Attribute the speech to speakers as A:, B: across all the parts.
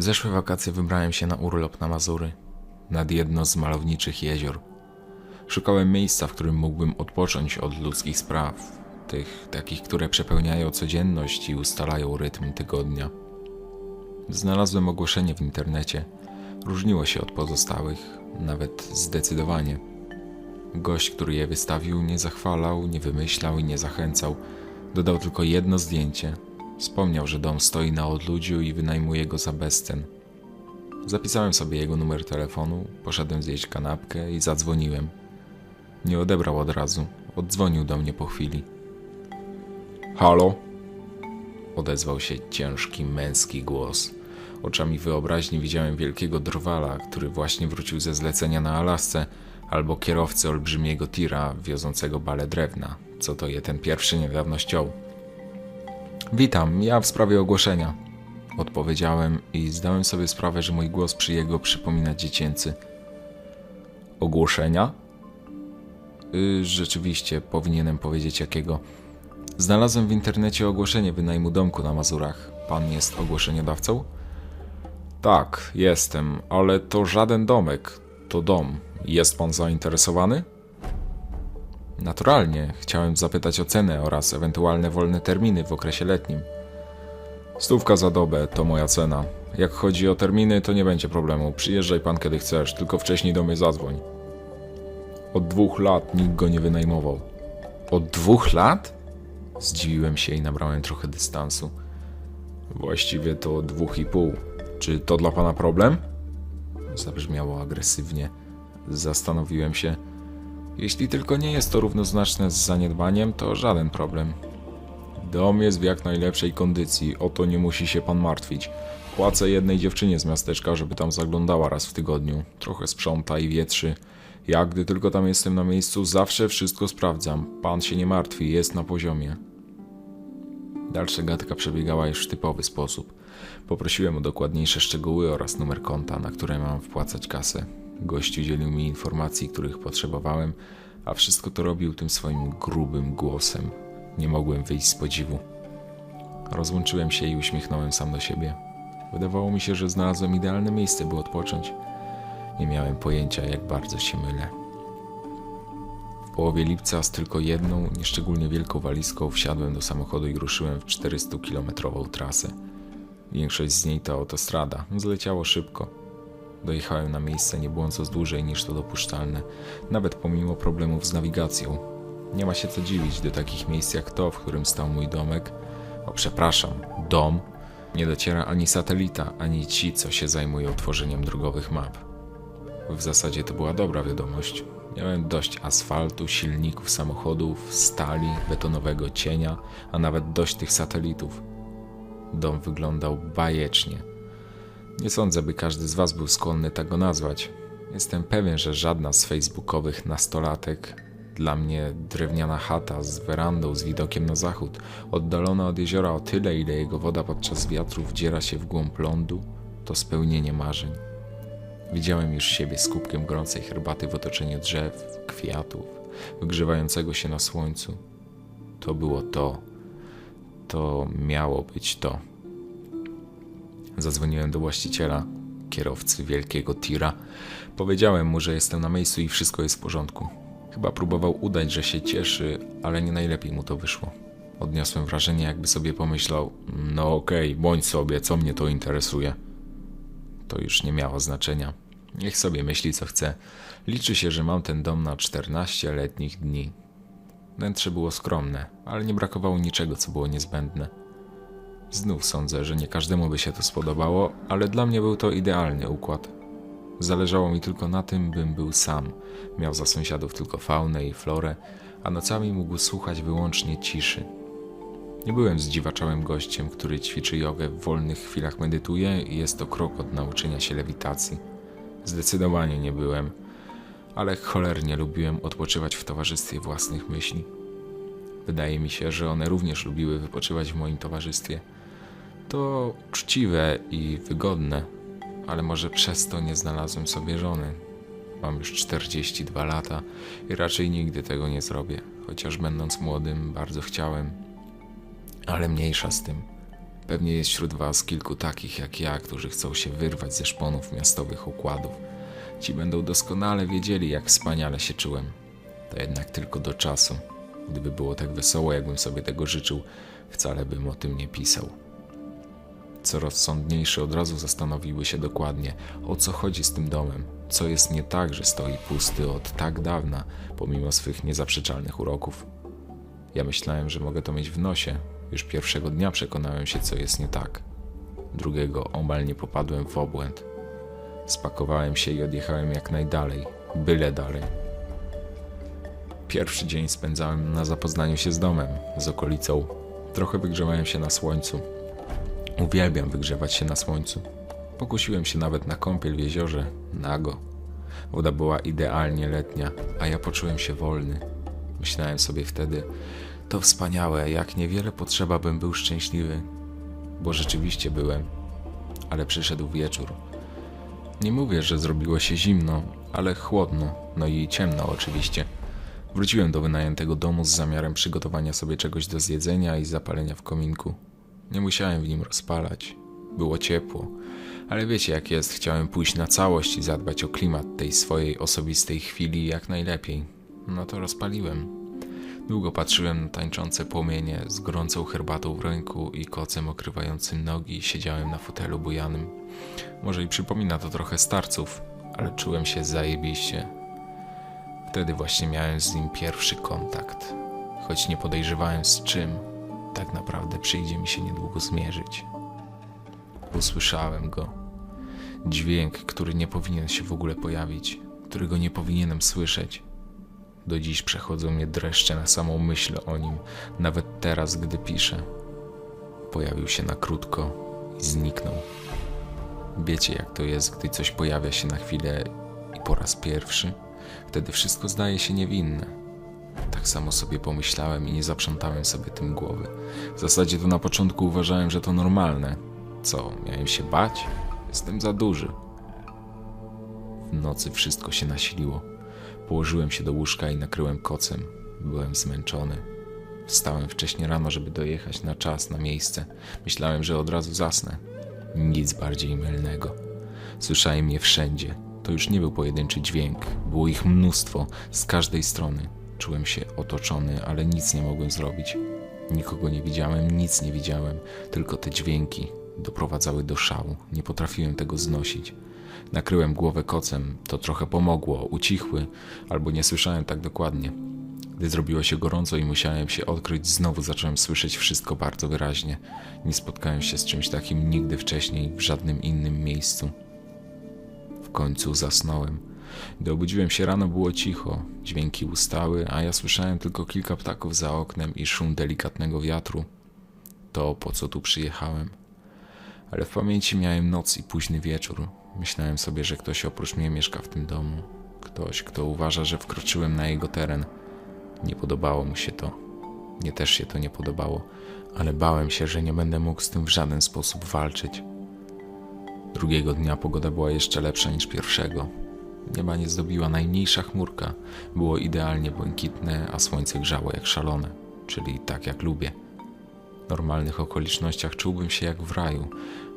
A: W zeszłe wakacje wybrałem się na urlop na Mazury, nad jedno z malowniczych jezior. Szukałem miejsca, w którym mógłbym odpocząć od ludzkich spraw, tych takich, które przepełniają codzienność i ustalają rytm tygodnia. Znalazłem ogłoszenie w internecie. Różniło się od pozostałych, nawet zdecydowanie. Gość, który je wystawił, nie zachwalał, nie wymyślał i nie zachęcał. Dodał tylko jedno zdjęcie. Wspomniał, że dom stoi na odludziu i wynajmuje go za bezcen. Zapisałem sobie jego numer telefonu, poszedłem zjeść kanapkę i zadzwoniłem. Nie odebrał od razu, oddzwonił do mnie po chwili. Halo? Odezwał się ciężki męski głos. Oczami wyobraźni widziałem wielkiego drwala, który właśnie wrócił ze zlecenia na Alasce, albo kierowcę olbrzymiego tira wiozącego bale drewna, co to je ten pierwszy niedawno ściął. Witam, ja w sprawie ogłoszenia. Odpowiedziałem i zdałem sobie sprawę, że mój głos przy jego przypomina dziecięcy. Ogłoszenia? Y, rzeczywiście, powinienem powiedzieć jakiego. Znalazłem w internecie ogłoszenie wynajmu domku na Mazurach. Pan jest ogłoszeniodawcą? Tak, jestem, ale to żaden domek, to dom. Jest pan zainteresowany? Naturalnie, chciałem zapytać o cenę oraz ewentualne wolne terminy w okresie letnim. Stówka za dobę to moja cena. Jak chodzi o terminy, to nie będzie problemu. Przyjeżdżaj pan kiedy chcesz, tylko wcześniej do mnie zadzwoń. Od dwóch lat nikt go nie wynajmował. Od dwóch lat? Zdziwiłem się i nabrałem trochę dystansu. Właściwie to dwóch i pół. Czy to dla pana problem? Zabrzmiało agresywnie. Zastanowiłem się. Jeśli tylko nie jest to równoznaczne z zaniedbaniem, to żaden problem. Dom jest w jak najlepszej kondycji, o to nie musi się pan martwić. Płacę jednej dziewczynie z miasteczka, żeby tam zaglądała raz w tygodniu. Trochę sprząta i wietrzy. Ja, gdy tylko tam jestem na miejscu, zawsze wszystko sprawdzam. Pan się nie martwi, jest na poziomie. Dalsza gadka przebiegała już w typowy sposób. Poprosiłem o dokładniejsze szczegóły oraz numer konta, na które mam wpłacać kasę. Gość udzielił mi informacji, których potrzebowałem, a wszystko to robił tym swoim grubym głosem. Nie mogłem wyjść z podziwu. Rozłączyłem się i uśmiechnąłem sam do siebie. Wydawało mi się, że znalazłem idealne miejsce, by odpocząć. Nie miałem pojęcia, jak bardzo się mylę. W połowie lipca z tylko jedną, nieszczególnie wielką walizką wsiadłem do samochodu i ruszyłem w 400-kilometrową trasę. Większość z niej to autostrada. Zleciało szybko. Dojechałem na miejsce nie błądząc dłużej niż to dopuszczalne, nawet pomimo problemów z nawigacją. Nie ma się co dziwić do takich miejsc jak to, w którym stał mój domek. O, przepraszam, dom. Nie dociera ani satelita, ani ci, co się zajmują tworzeniem drogowych map. W zasadzie to była dobra wiadomość. Miałem dość asfaltu, silników samochodów, stali, betonowego cienia, a nawet dość tych satelitów. Dom wyglądał bajecznie. Nie sądzę, by każdy z Was był skłonny tak go nazwać. Jestem pewien, że żadna z facebookowych nastolatek, dla mnie drewniana chata z werandą z widokiem na zachód, oddalona od jeziora o tyle, ile jego woda podczas wiatru wdziera się w głąb lądu, to spełnienie marzeń. Widziałem już siebie z kubkiem gorącej herbaty w otoczeniu drzew, kwiatów, wygrzewającego się na słońcu. To było to. To miało być to. Zadzwoniłem do właściciela, kierowcy wielkiego tira. Powiedziałem mu, że jestem na miejscu i wszystko jest w porządku. Chyba próbował udać, że się cieszy, ale nie najlepiej mu to wyszło. Odniosłem wrażenie, jakby sobie pomyślał: No okej, bądź sobie, co mnie to interesuje. To już nie miało znaczenia. Niech sobie myśli, co chce. Liczy się, że mam ten dom na 14 letnich dni. Wnętrze było skromne, ale nie brakowało niczego, co było niezbędne. Znów sądzę, że nie każdemu by się to spodobało, ale dla mnie był to idealny układ. Zależało mi tylko na tym, bym był sam. Miał za sąsiadów tylko faunę i florę, a nocami mógł słuchać wyłącznie ciszy. Nie byłem zdziwaczałym gościem, który ćwiczy jogę w wolnych chwilach medytuje i jest to krok od nauczenia się lewitacji. Zdecydowanie nie byłem, ale cholernie lubiłem odpoczywać w towarzystwie własnych myśli. Wydaje mi się, że one również lubiły wypoczywać w moim towarzystwie. To uczciwe i wygodne, ale może przez to nie znalazłem sobie żony. Mam już 42 lata i raczej nigdy tego nie zrobię, chociaż będąc młodym bardzo chciałem. Ale mniejsza z tym. Pewnie jest wśród was kilku takich jak ja, którzy chcą się wyrwać ze szponów miastowych układów. Ci będą doskonale wiedzieli, jak wspaniale się czułem. To jednak tylko do czasu. Gdyby było tak wesoło, jakbym sobie tego życzył, wcale bym o tym nie pisał. Co rozsądniejsze od razu zastanowiły się dokładnie, o co chodzi z tym domem, co jest nie tak, że stoi pusty od tak dawna, pomimo swych niezaprzeczalnych uroków. Ja myślałem, że mogę to mieć w nosie. Już pierwszego dnia przekonałem się, co jest nie tak. Drugiego omal nie popadłem w obłęd. Spakowałem się i odjechałem jak najdalej, byle dalej. Pierwszy dzień spędzałem na zapoznaniu się z domem, z okolicą. Trochę wygrzewałem się na słońcu. Uwielbiam wygrzewać się na słońcu. Pokusiłem się nawet na kąpiel w jeziorze, nago. Woda była idealnie letnia, a ja poczułem się wolny. Myślałem sobie wtedy, to wspaniałe, jak niewiele potrzeba, bym był szczęśliwy. Bo rzeczywiście byłem, ale przyszedł wieczór. Nie mówię, że zrobiło się zimno, ale chłodno, no i ciemno oczywiście. Wróciłem do wynajętego domu z zamiarem przygotowania sobie czegoś do zjedzenia i zapalenia w kominku. Nie musiałem w nim rozpalać. Było ciepło, ale wiecie jak jest, chciałem pójść na całość i zadbać o klimat tej swojej osobistej chwili jak najlepiej. No to rozpaliłem. Długo patrzyłem na tańczące płomienie z gorącą herbatą w ręku i kocem okrywającym nogi siedziałem na fotelu bujanym. Może i przypomina to trochę starców, ale czułem się zajebiście. Wtedy właśnie miałem z nim pierwszy kontakt. Choć nie podejrzewałem z czym, tak naprawdę przyjdzie mi się niedługo zmierzyć. Usłyszałem go. Dźwięk, który nie powinien się w ogóle pojawić, którego nie powinienem słyszeć. Do dziś przechodzą mnie dreszcze na samą myśl o nim, nawet teraz, gdy piszę. Pojawił się na krótko i zniknął. Wiecie, jak to jest, gdy coś pojawia się na chwilę i po raz pierwszy? Wtedy wszystko zdaje się niewinne. Tak samo sobie pomyślałem i nie zaprzątałem sobie tym głowy. W zasadzie to na początku uważałem, że to normalne. Co, miałem się bać? Jestem za duży. W nocy wszystko się nasiliło. Położyłem się do łóżka i nakryłem kocem. Byłem zmęczony. Wstałem wcześnie rano, żeby dojechać na czas, na miejsce. Myślałem, że od razu zasnę. Nic bardziej mylnego. Słyszałem je wszędzie. To już nie był pojedynczy dźwięk. Było ich mnóstwo, z każdej strony. Czułem się otoczony, ale nic nie mogłem zrobić. Nikogo nie widziałem, nic nie widziałem, tylko te dźwięki doprowadzały do szału. Nie potrafiłem tego znosić. Nakryłem głowę kocem, to trochę pomogło, ucichły, albo nie słyszałem tak dokładnie. Gdy zrobiło się gorąco i musiałem się odkryć, znowu zacząłem słyszeć wszystko bardzo wyraźnie. Nie spotkałem się z czymś takim nigdy wcześniej w żadnym innym miejscu. W końcu zasnąłem. Gdy obudziłem się rano, było cicho, dźwięki ustały, a ja słyszałem tylko kilka ptaków za oknem i szum delikatnego wiatru. To po co tu przyjechałem. Ale w pamięci miałem noc i późny wieczór. Myślałem sobie, że ktoś oprócz mnie mieszka w tym domu. Ktoś, kto uważa, że wkroczyłem na jego teren. Nie podobało mu się to. Mnie też się to nie podobało, ale bałem się, że nie będę mógł z tym w żaden sposób walczyć. Drugiego dnia pogoda była jeszcze lepsza niż pierwszego. Nieba nie zdobiła najmniejsza chmurka. Było idealnie błękitne, a słońce grzało jak szalone, czyli tak jak lubię. W normalnych okolicznościach czułbym się jak w raju,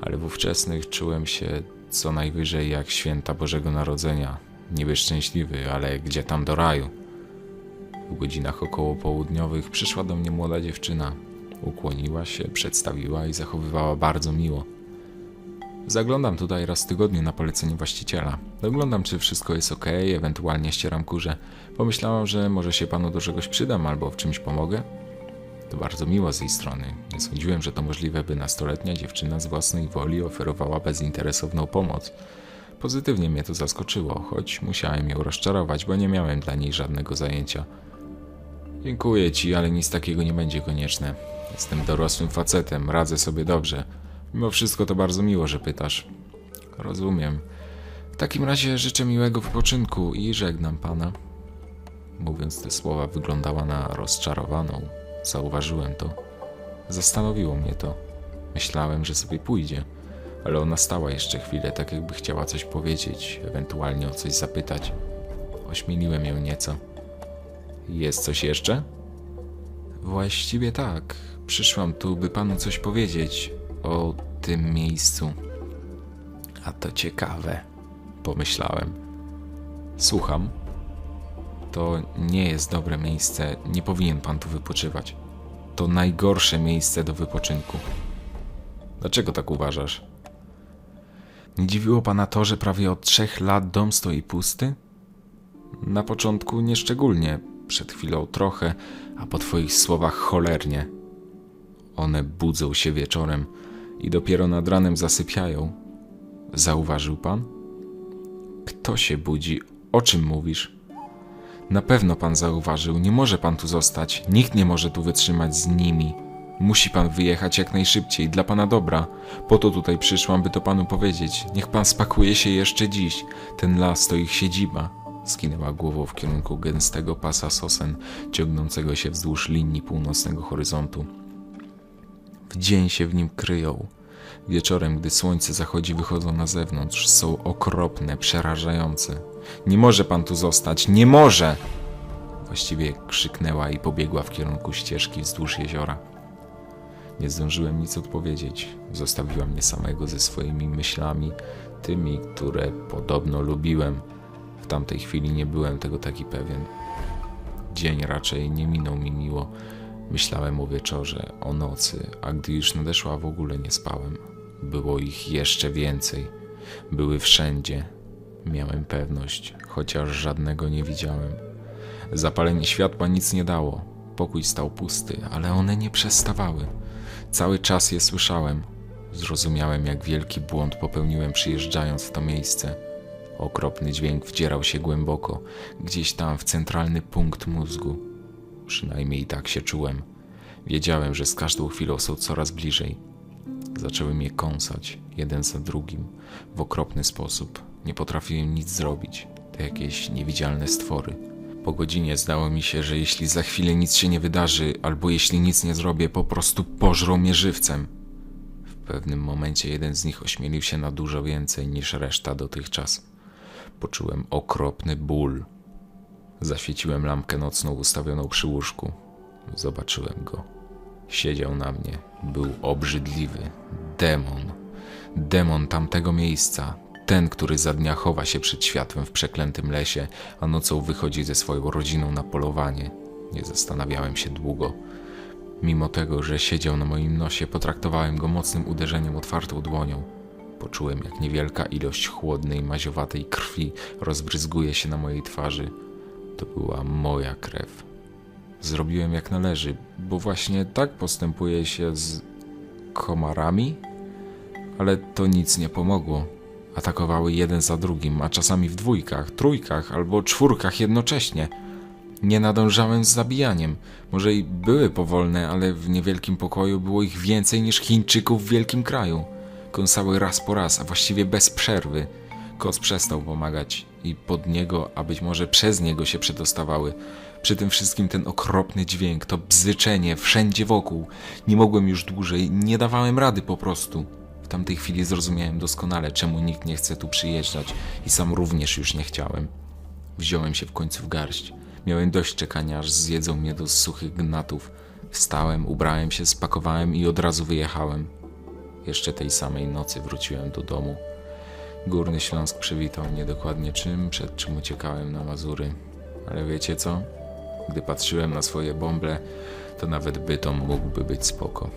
A: ale w ówczesnych czułem się co najwyżej jak święta Bożego Narodzenia. Niby szczęśliwy, ale gdzie tam do raju? W godzinach około południowych przyszła do mnie młoda dziewczyna. Ukłoniła się, przedstawiła i zachowywała bardzo miło. Zaglądam tutaj raz w tygodniu na polecenie właściciela. Doglądam, czy wszystko jest ok, ewentualnie ścieram kurze. Pomyślałam, że może się panu do czegoś przydam albo w czymś pomogę. To bardzo miło z jej strony. Nie sądziłem, że to możliwe, by nastoletnia dziewczyna z własnej woli oferowała bezinteresowną pomoc. Pozytywnie mnie to zaskoczyło, choć musiałem ją rozczarować, bo nie miałem dla niej żadnego zajęcia. Dziękuję ci, ale nic takiego nie będzie konieczne. Jestem dorosłym facetem, radzę sobie dobrze. Mimo wszystko to bardzo miło, że pytasz. Rozumiem. W takim razie życzę miłego wypoczynku i żegnam pana. Mówiąc te słowa, wyglądała na rozczarowaną. Zauważyłem to. Zastanowiło mnie to. Myślałem, że sobie pójdzie, ale ona stała jeszcze chwilę, tak jakby chciała coś powiedzieć, ewentualnie o coś zapytać. Ośmieliłem ją nieco. Jest coś jeszcze? Właściwie tak. Przyszłam tu, by panu coś powiedzieć. O tym miejscu. A to ciekawe, pomyślałem. Słucham. To nie jest dobre miejsce, nie powinien pan tu wypoczywać. To najgorsze miejsce do wypoczynku. Dlaczego tak uważasz? Nie dziwiło pana to, że prawie od trzech lat dom stoi pusty? Na początku nieszczególnie, przed chwilą trochę, a po twoich słowach cholernie. One budzą się wieczorem i dopiero nad ranem zasypiają. Zauważył pan? Kto się budzi? O czym mówisz? Na pewno pan zauważył, nie może pan tu zostać, nikt nie może tu wytrzymać z nimi. Musi pan wyjechać jak najszybciej, dla pana dobra. Po to tutaj przyszłam, by to panu powiedzieć. Niech pan spakuje się jeszcze dziś. Ten las to ich siedziba. Skinęła głową w kierunku gęstego pasa sosen, ciągnącego się wzdłuż linii północnego horyzontu. W dzień się w nim kryją. Wieczorem, gdy słońce zachodzi, wychodzą na zewnątrz. Są okropne, przerażające. Nie może pan tu zostać, nie może! Właściwie krzyknęła i pobiegła w kierunku ścieżki wzdłuż jeziora. Nie zdążyłem nic odpowiedzieć. Zostawiła mnie samego ze swoimi myślami, tymi, które podobno lubiłem. W tamtej chwili nie byłem tego taki pewien. Dzień raczej nie minął mi miło. Myślałem o wieczorze, o nocy, a gdy już nadeszła, w ogóle nie spałem. Było ich jeszcze więcej. Były wszędzie. Miałem pewność, chociaż żadnego nie widziałem. Zapalenie światła nic nie dało. Pokój stał pusty, ale one nie przestawały. Cały czas je słyszałem. Zrozumiałem, jak wielki błąd popełniłem przyjeżdżając w to miejsce. Okropny dźwięk wdzierał się głęboko, gdzieś tam w centralny punkt mózgu. Przynajmniej tak się czułem. Wiedziałem, że z każdą chwilą są coraz bliżej. Zacząłem je kąsać, jeden za drugim, w okropny sposób. Nie potrafiłem nic zrobić. To jakieś niewidzialne stwory. Po godzinie zdało mi się, że jeśli za chwilę nic się nie wydarzy, albo jeśli nic nie zrobię, po prostu pożrą mnie żywcem. W pewnym momencie jeden z nich ośmielił się na dużo więcej niż reszta dotychczas. Poczułem okropny ból. Zaświeciłem lampkę nocną ustawioną przy łóżku. Zobaczyłem go. Siedział na mnie. Był obrzydliwy. Demon. Demon tamtego miejsca. Ten, który za dnia chowa się przed światłem w przeklętym lesie, a nocą wychodzi ze swoją rodziną na polowanie. Nie zastanawiałem się długo. Mimo tego, że siedział na moim nosie, potraktowałem go mocnym uderzeniem otwartą dłonią. Poczułem, jak niewielka ilość chłodnej, maziowatej krwi rozbryzguje się na mojej twarzy. To była moja krew. Zrobiłem jak należy, bo właśnie tak postępuje się z komarami? Ale to nic nie pomogło. Atakowały jeden za drugim, a czasami w dwójkach, trójkach albo czwórkach jednocześnie. Nie nadążałem z zabijaniem. Może i były powolne, ale w niewielkim pokoju było ich więcej niż Chińczyków w wielkim kraju. Kąsały raz po raz, a właściwie bez przerwy. Kos przestał pomagać i pod niego, a być może przez niego się przedostawały. Przy tym wszystkim ten okropny dźwięk, to bzyczenie wszędzie wokół. Nie mogłem już dłużej, nie dawałem rady po prostu. W tamtej chwili zrozumiałem doskonale, czemu nikt nie chce tu przyjeżdżać i sam również już nie chciałem. Wziąłem się w końcu w garść. Miałem dość czekania, aż zjedzą mnie do suchych gnatów. Wstałem, ubrałem się, spakowałem i od razu wyjechałem. Jeszcze tej samej nocy wróciłem do domu. Górny Śląsk przywitał mnie dokładnie czym, przed czym uciekałem na Mazury. Ale wiecie co? Gdy patrzyłem na swoje bąble, to nawet bytom mógłby być spoko.